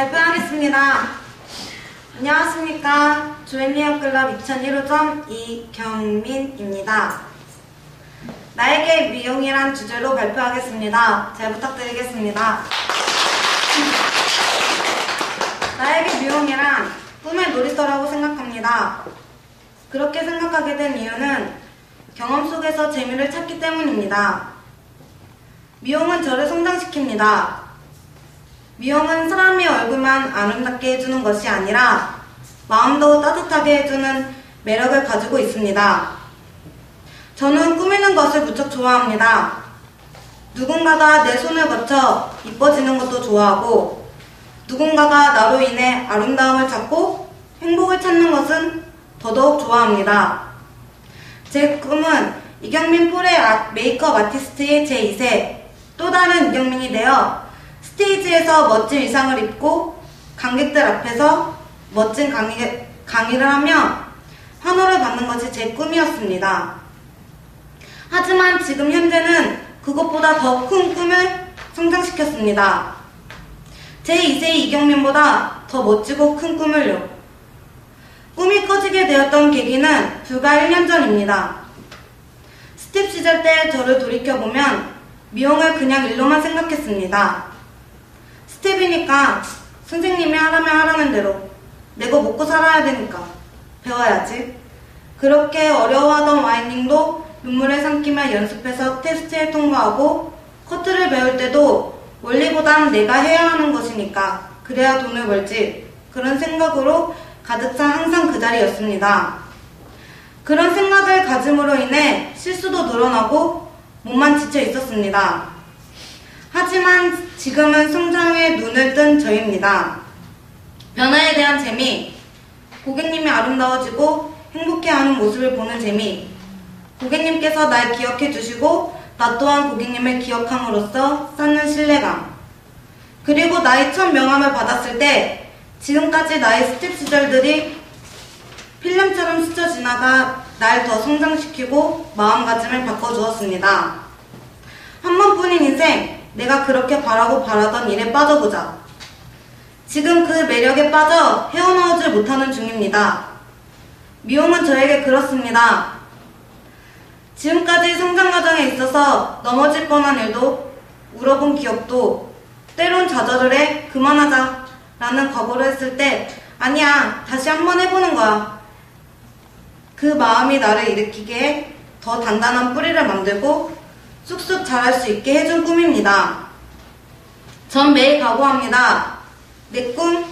발표하겠습니다. 안녕하십니까. 조앤리언클럽 2001호점 이경민입니다. 나에게 미용이란 주제로 발표하겠습니다. 잘 부탁드리겠습니다. 나에게 미용이란 꿈의 놀이터라고 생각합니다. 그렇게 생각하게 된 이유는 경험 속에서 재미를 찾기 때문입니다. 미용은 저를 성장시킵니다. 미용은 사람의 얼굴만 아름답게 해주는 것이 아니라 마음도 따뜻하게 해주는 매력을 가지고 있습니다. 저는 꾸미는 것을 무척 좋아합니다. 누군가가 내 손을 거쳐 이뻐지는 것도 좋아하고 누군가가 나로 인해 아름다움을 찾고 행복을 찾는 것은 더더욱 좋아합니다. 제 꿈은 이경민 폴의 아- 메이크업 아티스트의 제2세 또 다른 이경민이 되어 스테이지에서 멋진 의상을 입고 관객들 앞에서 멋진 강의, 강의를 하며 환호를 받는 것이 제 꿈이었습니다. 하지만 지금 현재는 그것보다 더 큰 꿈을 성장시켰습니다. 제 2세 이경민보다 더 멋지고 큰 꿈을요. 꿈이 커지게 되었던 계기는 불과 1년 전입니다. 스텝 시절 때 저를 돌이켜보면 미용을 그냥 일로만 생각했습니다. 스텝이니까 선생님이 하라면 하라는 대로 내가 먹고 살아야 되니까 배워야지. 그렇게 어려워하던 와이닝도 눈물을 삼키며 연습해서 테스트에 통과하고 커트를 배울 때도 원리보단 내가 해야 하는 것이니까 그래야 돈을 벌지 그런 생각으로 가득 찬 항상 그 자리였습니다. 그런 생각을 가짐으로 인해 실수도 늘어나고 몸만 지쳐 있었습니다. 하지만 지금은 성장에 눈을 뜬 저입니다. 변화에 대한 재미, 고객님이 아름다워지고 행복해하는 모습을 보는 재미, 고객님께서 날 기억해 주시고 나 또한 고객님을 기억함으로써 쌓는 신뢰감, 그리고 나의 첫 명함을 받았을 때 지금까지 나의 스텝 시절들이 필름처럼 스쳐 지나가 날 더 성장시키고 마음가짐을 바꿔주었습니다. 한 번뿐인 인생, 내가 그렇게 바라고 바라던 일에 빠져보자. 지금 그 매력에 빠져 헤어나오질 못하는 중입니다. 미용은 저에게 그렇습니다. 지금까지 성장 과정에 있어서 넘어질 뻔한 일도 울어본 기억도 때론 좌절을 해 그만하자 라는 각오를 했을 때 아니야 다시 한번 해보는 거야 그 마음이 나를 일으키게 해 더 단단한 뿌리를 만들고 쑥쑥 자랄 수 있게 해준 꿈입니다. 전 매일 각오합니다. 내 꿈,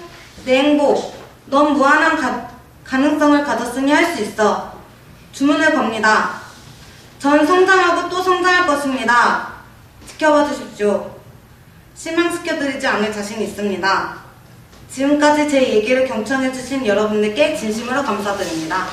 내 행복, 넌 무한한 가, 가능성을 가졌으니 할 수 있어. 주문을 겁니다. 전 성장하고 또 성장할 것입니다. 지켜봐 주십시오. 실망시켜드리지 않을 자신 있습니다. 지금까지 제 얘기를 경청해주신 여러분들께 진심으로 감사드립니다.